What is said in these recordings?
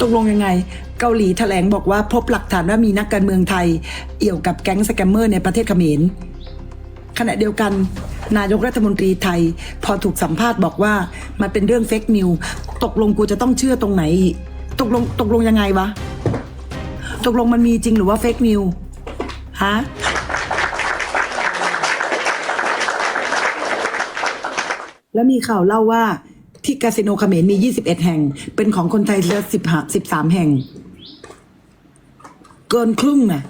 ตกลงยังไง เกาหลีแถลงบอกว่าพบหลักฐานว่ามีนักการเมืองไทย เอี่ยวกับแก๊งสแกมเมอร์ในประเทศเขมร ขณะเดียวกัน นายกรัฐมนตรีไทย พอถูกสัมภาษณ์บอกว่า มันเป็นเรื่องเฟกนิว ตกลงกูจะต้องเชื่อตรงไหน ตกลงตกลงยังไงวะ ตกลงมันมีจริงหรือว่าเฟกนิวฮะแล้วมีข่าวเล่าว่า ที่คาสิโนเขมรมี 21 แห่ง เป็นของคนไทยเหลือ10 13แห่ง เกินครึ่งน่ะ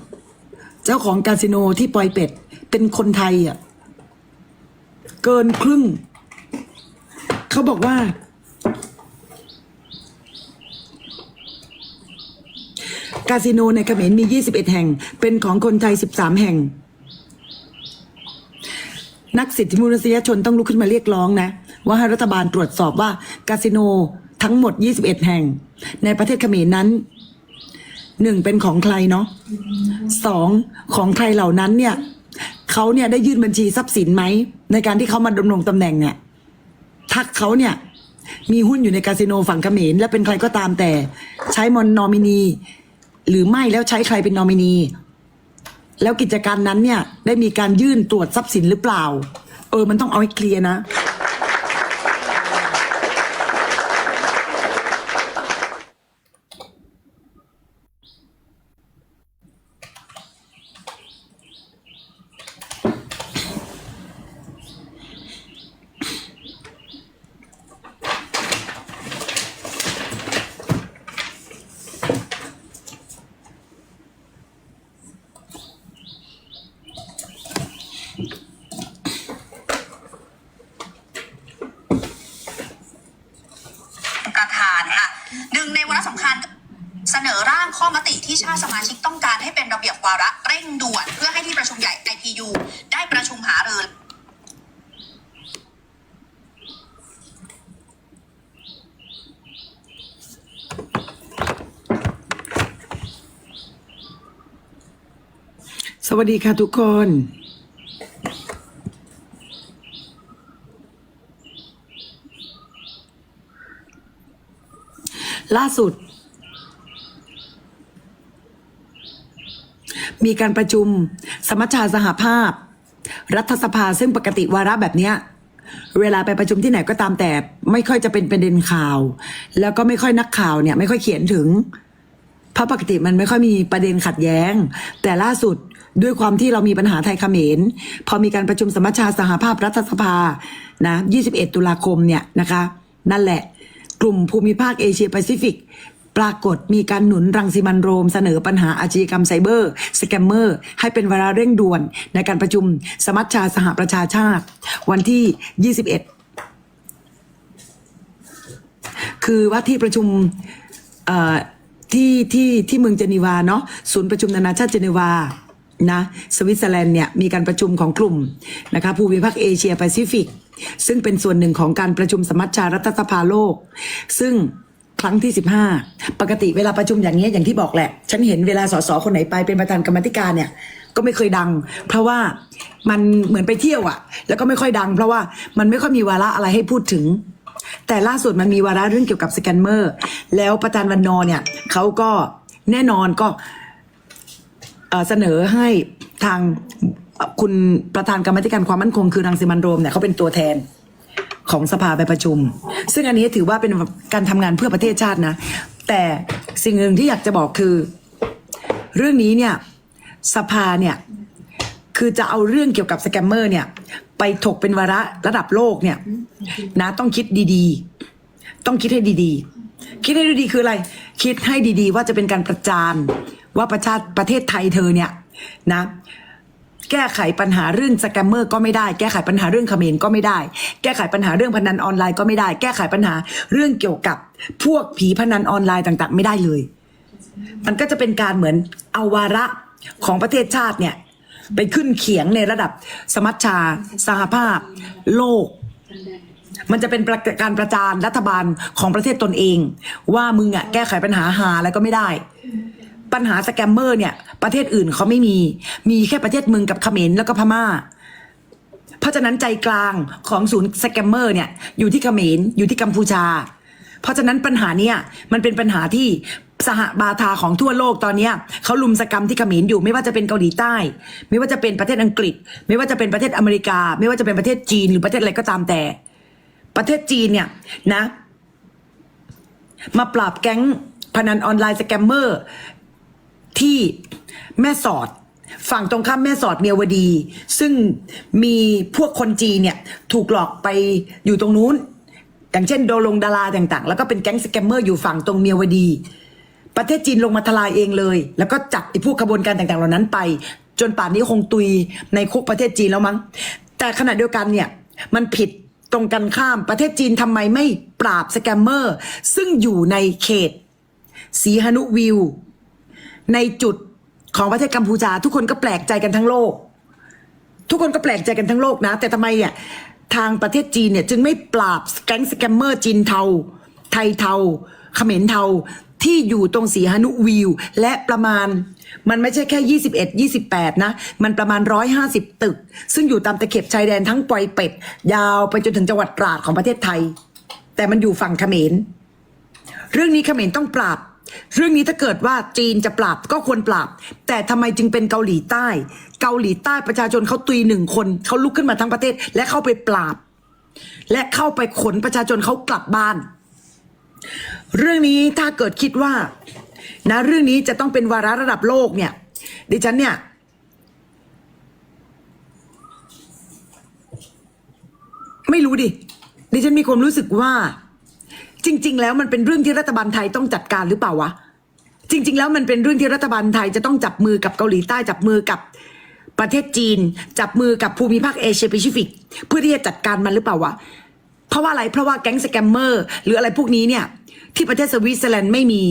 เจ้าของคาสิโนที่ปอยเป็ด เป็นคนไทยอะ เกินครึ่ง เขาบอกว่า คาสิโนในเขมรมี 21 แห่ง เป็นของคนไทย 13 แห่ง นักสิทธิมนุษยชนต้องลุกขึ้นมาเรียกร้องนะ ว่าให้รัฐบาลตรวจสอบว่าคาสิโนทั้งหมด 21 แห่ง ในประเทศเขมรนั้นหนึ่งเป็นของใครเนาะสองของใครเหล่านั้นเนี่ยเขาเนี่ยได้ยื่นบัญชีทรัพย์สินไหม ในการที่เขามาดำรงตำแหน่งเนี่ยถ้าเขาเนี่ย มีหุ้นอยู่ในคาสิโนฝั่งเขมรและเป็นใครก็ตามแต่ ใช้มอนนอมินี หรือไม่แล้วใช้ใครเป็นนอมินี แล้วกิจการนั้นเนี่ยได้มีการยื่นตรวจทรัพย์สินหรือเปล่า เออมันต้องเอาให้เคลียร์นะธานค่ะหนึ่งในวาระสำคัญเสนอร่างข้อมติที่ ชาติสมาชิกต้องการให้เป็นระเบียบวาระเร่งด่วน เพื่อให้ที่ประชุมใหญ่ IPU ได้ประชุมหารือสวัสดีค่ะทุกคน ล่าสุด มีการประชุม สมัชชาสหภาพ รัฐสภาซึ่งปกติวาระแบบเนี้ยเวลาไปประชุมที่ไหนก็ตามแต่ไม่ค่อยจะเป็นประเด็นข่าว แล้วก็ไม่ค่อยนักข่าวเนี่ย ไม่ค่อยเขียนถึงเพราะปกติมันไม่ค่อยมีประเด็นขัดแย้ง แต่ล่าสุดด้วยความที่เรามีปัญหาไทยเขมร พอมีการประชุมสมัชชาสหภาพรัฐสภานะ 21 ตุลาคมเนี่ยนะคะ นั่นแหละ กลุ่มภูมิภาคเอเชียแปซิฟิก ปรากฏมีการหนุนรังสิมันโรมเสนอปัญหาอาชญากรรมไซเบอร์สแกมเมอร์ให้เป็นเวลาเร่งด่วน ในการประชุมสมัชชาสหประชาชาติ วันที่ 21 คือว่าที่ประชุมที่ที่ที่เมืองเจนีวาเนาะศูนย์ประชุมนานาชาติเจนีวานะสวิตเซอร์แลนด์เนี่ยมีการประชุมของกลุ่มนะคะภูมิภาคเอเชียแปซิฟิก ซึ่งเป็นส่วนหนึ่งของการประชุมสมัชชารัฐสภาโลก ซึ่ง ครั้งที่ 15 ปกติเวลาประชุมอย่างนี้ยอย่างที่บอกแหละ ฉันเห็นเวลาสสคนไหนไปเป็นประธานกรรมธิการเนี่ยก็ไม่เคยดัง เพราะว่ามันเหมือนไปเที่ยวอะแล้วก็ไม่ค่อยดัง เพราะว่ามันไม่ค่อยมีวาระอะไรให้พูดถึง แต่ล่าสุดมันมีวาระเรื่องเกี่ยวกับสแกนเมอร์ แล้วประธานวันนอร์เนี่ยเขาก็แน่นอนก็เสนอให้ทางคุณประธานกรรมธิการความมั่นคงคือรังสิมันโรมเนี่ยเขาเป็นตัวแทน ของสภาไปประชุม ซึ่งอันนี้ถือว่าเป็นการทำงานเพื่อประเทศชาตินะ แต่สิ่งหนึ่งที่อยากจะบอกคือ เรื่องนี้เนี่ยสภาเนี่ยคือจะเอาเรื่องเกี่ยวกับสแกมเมอร์เนี่ย ไปถกเป็นวาระระดับโลกเนี่ย นะต้องคิดดีๆ ต้องคิดให้ดีๆ คิดให้ดีๆคืออะไร คิดให้ดีๆ ว่าจะเป็นการประจานว่าประชาประเทศไทยเธอเนี่ยนะ แก้ไขปัญหาเรื่องสแกมเมอร์ก็ไม่ได้ แก้ไขปัญหาเรื่องเขมรก็ไม่ได้ แก้ไขปัญหาเรื่องพนันออนไลน์ก็ไม่ได้ แก้ไขปัญหาเรื่องเกี่ยวกับพวกผีพนันออนไลน์ต่างๆ ไม่ได้เลย มันก็จะเป็นการเหมือนเอาวาระของประเทศชาติเนี่ย ไปขึ้นเขียงในระดับสมัชชา สหภาพ โลก มันจะเป็นปการประจานรัฐบาลของประเทศตนเอง ว่ามึงอะแก้ไขปัญหาหาอะไรก็ไม่ได้ ปัญหาสแกมเมอร์เนี่ย ประเทศอื่นเขาไม่มี มีแค่ประเทศมึงกับเขมรแล้วก็พม่า เพราะฉะนั้นใจกลางของศูนย์สแกมเมอร์เนี่ยอยู่ที่เขมรอยู่ที่กัมพูชา เพราะฉะนั้นปัญหาเนี้ยมันเป็นปัญหาที่สหบาทาของทั่วโลกตอนเนี้เขาลุมสกรรมที่เขมรอยู่ไม่ว่าจะเป็นเกาหลีใต้ ไม่ว่าจะเป็นประเทศอังกฤษ ไม่ว่าจะเป็นประเทศอเมริกา ไม่ว่าจะเป็นประเทศจีนหรือประเทศอะไรก็ตามแต่ ประเทศจีนเนี่ยนะ มาปราบแก๊งพนันออนไลน์สแกมเมอร์ ที่แม่สอด ฝั่งตรงข้ามแม่สอดเมียวดี ซึ่งมีพวกคนจีนเนี่ยถูกหลอกไปอยู่ตรงนู้น อย่างเช่นโดลงดาราต่างๆ แล้วก็เป็นแก๊งสแกมเมอร์อยู่ฝั่งตรงเมียวดี ประเทศจีนลงมาทลายเองเลย แล้วก็จับไอ้พวกขบวนการต่างๆ เหล่านั้นไป จนป่านนี้คงตุยในคุกประเทศจีนแล้วมั้ง แต่ขณะเดียวกันเนี่ยมันผิดตรงกันข้ามประเทศจีนทำไมไม่ปราบสแกมเมอร์ ซึ่งอยู่ในเขตสีหนุวิว ในจุดของประเทศกัมพูชา ทุกคนก็แปลกใจกันทั้งโลก ทุกคนก็แปลกใจกันทั้งโลกนะ แต่ทำไมอะทางประเทศจีนเนี่ยจึงไม่ปราบแก๊งสแกมเมอร์จีนเทา ไทยเทาเขมรเทาที่อยู่ตรงสีหนุวิว และประมาณมันไม่ใช่แค่ 21 28 นะ มันประมาณ 150 ตึก ซึ่งอยู่ตามตะเข็บชายแดนทั้งปอยเป็ด ยาวไปจนถึงจังหวัดตราดของประเทศไทย แต่มันอยู่ฝั่งเขมร เรื่องนี้เขมรต้องปราบ เรื่องนี้ถ้าเกิดว่าจีนจะปราบก็ควรปราบ แต่ทำไมจึงเป็นเกาหลีใต้ เกาหลีใต้ประชาชนเขาตุยหนึ่งคนเขาลุกขึ้นมาทั้งประเทศ และเข้าไปปราบ และเข้าไปขนประชาชนเขากลับบ้าน เรื่องนี้ถ้าเกิดคิดว่า นะเรื่องนี้จะต้องเป็นวาระระดับโลกเนี่ย ดิฉันเนี่ยไม่รู้ดิดิฉันมีความรู้สึกว่า จริง ๆ แล้วมันเป็นเรื่องที่รัฐบาลไทยต้องจัดการหรือเปล่าวะจริง ๆ แล้วมันเป็นเรื่องที่รัฐบาลไทยจะต้องจับมือกับเกาหลีใต้จับมือกับประเทศจีน จับมือกับภูมิภาคเอเชียแปซิฟิก เพื่อที่จะจัดการมันหรือเปล่าวะเพราะว่าอะไรเพราะว่าแก๊งสแกมเมอร์หรืออะไรพวกนี้เนี่ย ที่ประเทศสวิตเซอร์แลนด์ไม่มี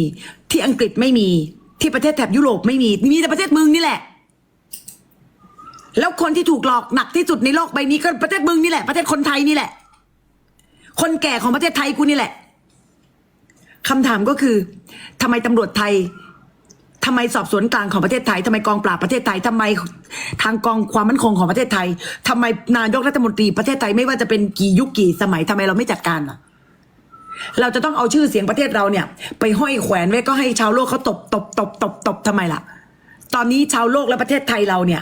ที่อังกฤษไม่มี ที่ประเทศแถบยุโรปไม่มีมีแต่ประเทศมึงนี่แหละ แล้วคนที่ถูกหลอกหนักที่สุดในโลกใบนี้ก็ประเทศมึงนี่แหละประเทศคนไทยนี่แหละ คนแก่ของประเทศไทยกูนี่แหละ คำถามก็คือทำไมตำรวจไทยทำไมสอบสวนกลางของประเทศไทยทำไมกองปราบประเทศไทยทำไมทางกองความมั่นคงของประเทศไทยทำไมนายกรัฐมนตรีประเทศไทยไม่ว่าจะเป็นกี่ยุคกี่สมัยทำไมเราไม่จัดการล่ะ เราจะต้องเอาชื่อเสียงประเทศเราเนี่ย ไปห้อยแขวนไว้ก็ให้ชาวโลกเขาตบตบตบตบตบทำไมล่ะ ตอนนี้ชาวโลกและประเทศไทยเราเนี่ย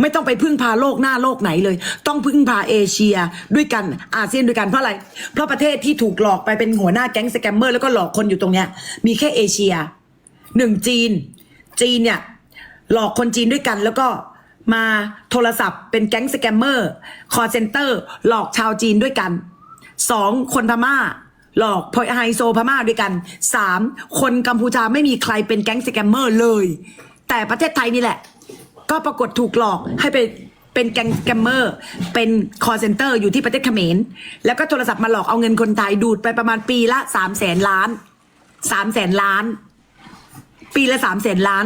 ไม่ต้องไปพึ่งพาโลกหน้าโลกไหนเลย ต้องพึ่งพาเอเชียด้วยกันอาเซียนด้วยกันเพราะอะไร เพราะประเทศที่ถูกหลอกไปเป็นหัวหน้าแก๊งสแกมเมอร์แล้วก็หลอกคนอยู่ตรงเนี้ย มีแค่เอเชียหนึ่งจีน จีนเนี่ยหลอกคนจีนด้วยกันแล้วก็มาโทรศัพท์เป็นแก๊งสแกมเมอร์คอร์เซนเตอร์หลอกชาวจีนด้วยกันสองคนพม่า หลอกพไฮโซพม่าด้วยกันสามคนกัมพูชาไม่มีใครเป็นแก๊งสแกมเมอร์เลย แต่ประเทศไทยนี่แหละ ก็ปรากฏถูกหลอกให้ไปเป็นแกงแกมเมอร์ เป็นคอร์เซนเตอร์อยู่ที่ประเทศเขมร แล้วก็โทรศัพท์มาหลอกเอาเงินคนไทยดูดไปประมาณปีละสามแสนล้านสามแสนล้าน ปีละสามแสนล้าน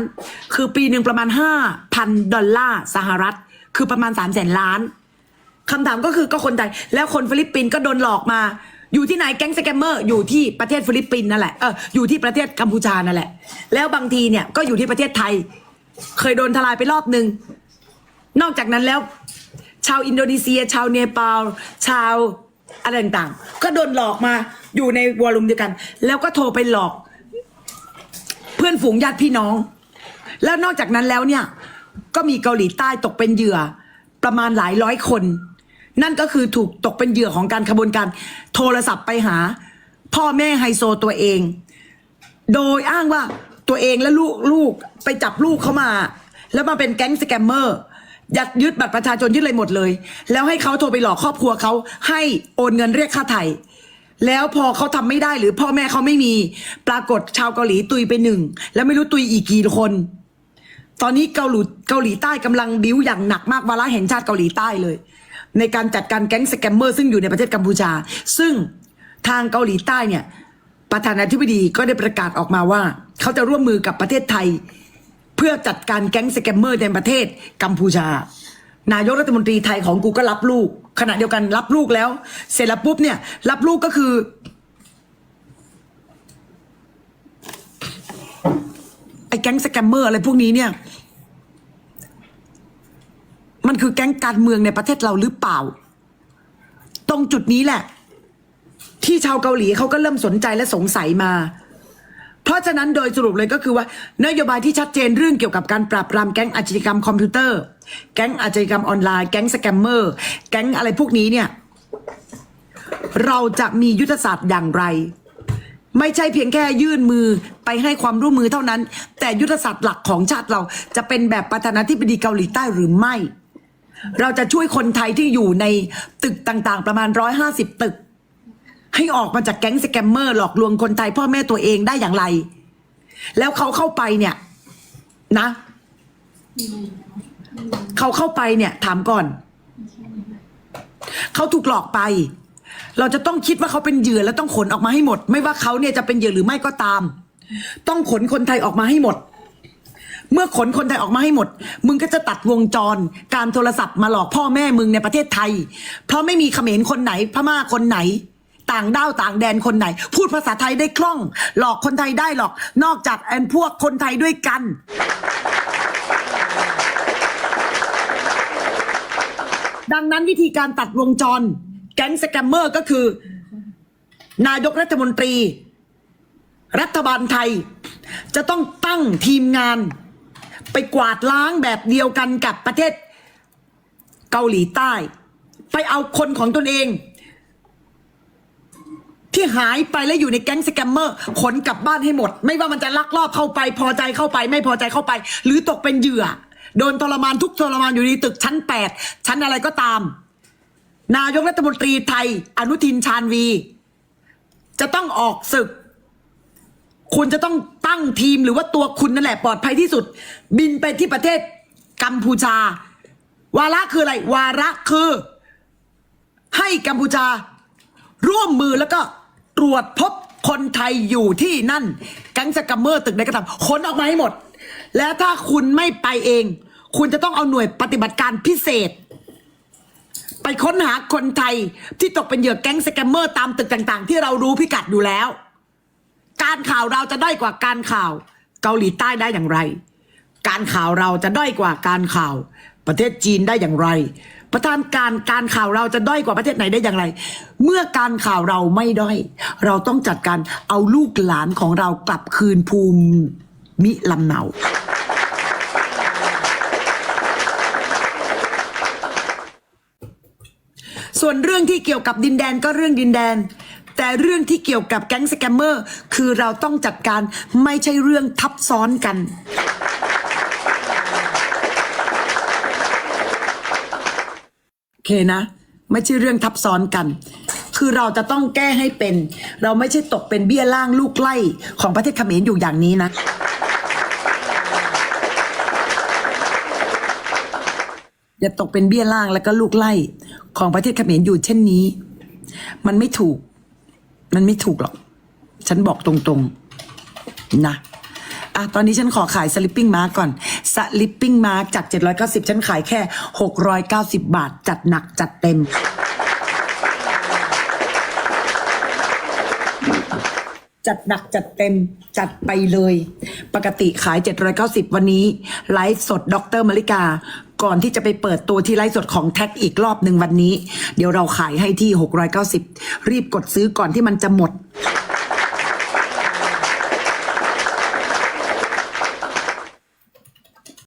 คือปีหนึ่งประมาณห้าพันดอลลาร์สหรัฐ คือประมาณสามแสนล้านคำถามก็คือก็คนไทยแล้วคนฟิลิปปินส์ก็โดนหลอกมา อยู่ที่ไหนแก๊งสแกมเมอร์อยู่ที่ประเทศฟิลิปปินส์นั่นแหละเอออยู่ที่ประเทศกัมพูชานั่นแหละ แล้วบางทีเนี่ยก็อยู่ที่ประเทศไทย เคยโดนทลายไปรอบหนึ่ง นอกจากนั้นแล้ว ชาวอินโดนีเซีย ชาวเนปาล ชาวอะไรต่างๆ ก็โดนหลอกมาอยู่ในวอลลุ่มเดียวกัน แล้วก็โทรไปหลอก เพื่อนฝูงญาติพี่น้อง แล้วนอกจากนั้นแล้วเนี่ย ก็มีเกาหลีใต้ตกเป็นเหยื่อ ประมาณหลายร้อยคน นั่นก็คือถูกตกเป็นเหยื่อของการขบวนการ โทรศัพท์ไปหา พ่อแม่ไฮโซตัวเอง โดยอ้างว่าตัวเองและลูกลูก ไปจับลูกเขามา แล้วมาเป็นแก๊งสแกมเมอร์ยัดยึดบัตรประชาชนยึดอะไรหมดเลย แล้วให้เขาโทรไปหลอกครอบครัวเขาให้โอนเงินเรียกค่าไถ่แล้วพอเขาทำไม่ได้หรือพ่อแม่เขาไม่มี ปรากฏชาวเกาหลีตุยไปหนึ่ง แล้วไม่รู้ตุยอีกกี่คน ตอนนี้เกาหลีเกาหลีใต้กำลังบิ้วอย่างหนักมากวาระแห่งชาติเกาหลีใต้เลย ในการจัดการแก๊งสแกมเมอร์ซึ่งอยู่ในประเทศกัมพูชา ซึ่งทางเกาหลีใต้เนี่ยประธานาธิบดีก็ได้ประกาศออกมาว่า เขาจะร่วมมือกับประเทศไทย พื่อจัดการแก๊งสแกมเมอร์ในประเทศกัมพูชา นายกรัฐมนตรีไทยของกูก็รับลูก ขณะเดียวกันรับลูกแล้ว เสร็จแล้วปุ๊บเนี่ย รับลูกก็คือ ไอ้แก๊งสแกมเมอร์อะไรพวกนี้เนี่ย มันคือแก๊งการเมืองในประเทศเราหรือเปล่า ตรงจุดนี้แหละ ที่ที่ชาวเกาหลีเขาก็เริ่มสนใจและสงสัยมา เพราะฉะนั้นโดยสรุปเลยก็คือว่า นโยบายที่ชัดเจนเรื่องเกี่ยวกับการปราบปรามแก๊งอาชญากรรมคอมพิวเตอร์ แก๊งอาชญากรรมออนไลน์ แก๊งสแกมเมอร์ แก๊งอะไรพวกนี้เนี่ย เราจะมียุทธศาสตร์อย่างไร ไม่ใช่เพียงแค่ยื่นมือไปให้ความร่วมมือเท่านั้น แต่ยุทธศาสตร์หลักของชาติเราจะเป็นแบบประธานาธิบดีเกาหลีใต้หรือไม่ เราจะช่วยคนไทยที่อยู่ในตึกต่างๆ ประมาณร้อยห้าสิบตึก ให้ออกมาจากแก๊งสแกมเมอร์หลอกลวงคนไทยพ่อแม่ตัวเองได้อย่างไร แล้วเขาเข้าไปเนี่ย นะ เขาเข้าไปเนี่ย ถามก่อน เขาถูกหลอกไป เราจะต้องคิดว่าเขาเป็นเหยื่อแล้วต้องขนออกมาให้หมด ไม่ว่าเขาเนี่ยจะเป็นเหยื่อหรือไม่ก็ตาม ต้องขนคนไทยออกมาให้หมดเมื่อขนคนไทยออกมาให้หมด มึงก็จะตัดวงจร การโทรศัพท์มาหลอกพ่อแม่มึงในประเทศไทย เพราะไม่มีเขมรคนไหน พม่าคนไหน ต่างด้าวต่างแดนคนไหน พูดภาษาไทยได้คล่อง หลอกคนไทยได้หรอก นอกจากแอนพวกคนไทยด้วยกัน ดังนั้นวิธีการตัดวงจร แก๊งสแกมเมอร์ก็คือ นายกรัฐมนตรี รัฐบาลไทย จะต้องตั้งทีมงาน ไปกวาดล้างแบบเดียวกันกับประเทศเกาหลีใต้ ไปเอาคนของตนเอง ที่หายไปแล้วอยู่ในแก๊งสแกมเมอร์ขนกลับบ้านให้หมด ไม่ว่ามันจะลักลอบเข้าไป พอใจเข้าไป ไม่พอใจเข้าไป หรือตกเป็นเหยื่อ โดนทรมานทุกทรมานอยู่ในตึกชั้นแปดชั้นอะไรก็ตาม นายกรัฐมนตรีไทย อนุทินชาญวี จะต้องออกศึก คุณจะต้องตั้งทีมหรือว่าตัวคุณนั่นแหละปลอดภัยที่สุด บินไปที่ประเทศกัมพูชา วาระคืออะไร วาระคือ ให้กัมพูชา ร่วมมือแล้วก็ ตรวจพบคนไทยอยู่ที่นั่นแก๊งสกัมเมอร์ตึกใดก็ตามขนออกมาให้หมด แล้วถ้าคุณไม่ไปเอง คุณจะต้องเอาหน่วยปฏิบัติการพิเศษ ไปค้นหาคนไทยที่ตกเป็นเหยื่อแก๊งสแกมเมอร์ตามตึกต่าง ๆ ที่เรารู้พิกัดอยู่แล้ว การข่าวเราจะด้อยกว่าการข่าว เกาหลีใต้ได้อย่างไร การข่าวเราจะด้อยกว่าการข่าว ประเทศจีนได้อย่างไร ประธานการการข่าวเราจะด้อยกว่าประเทศไหนได้อย่างไร เมื่อการข่าวเราไม่ด้อย เราต้องจัดการเอาลูกหลานของเรากลับคืนภูมิมิลำเนาส่วนเรื่องที่เกี่ยวกับดินแดนก็เรื่องดินแดน แต่เรื่องที่เกี่ยวกับแก๊งสแกมเมอร์ คือเราต้องจัดการไม่ใช่เรื่องทับซ้อนกัน โอ เคนะ ไม่ใช่เรื่องทับซ้อนกัน คือเราจะต้องแก้ให้เป็น เราไม่ใช่ตกเป็นเบี้ยล่างลูกไล่ของประเทศเขมรอยู่อย่างนี้นะอย่าตกเป็นเบี้ยล่างแล้วก็ลูกไล่ของประเทศเขมรอยู่เช่นนี้ มันไม่ถูก มันไม่ถูกหรอก ฉันบอกตรงๆ นะอะตอนนี้ฉันขอขายสลิปปิ้งมาร์กก่อน สลิปปิ้งมาร์กจาก 790 ฉันขายแค่ 690 บาท จัดหนักจัดเต็ม จัดหนักจัดเต็มจัดไปเลย ปกติขาย 790 วันนี้ ไลฟ์สดดรมาริกา ก่อนที่จะไปเปิดตัวที่ไลฟ์สดของแท็กอีกรอบหนึ่งวันนี้ เดี๋ยวเราขายให้ที่ 690 รีบกดซื้อก่อนที่มันจะหมด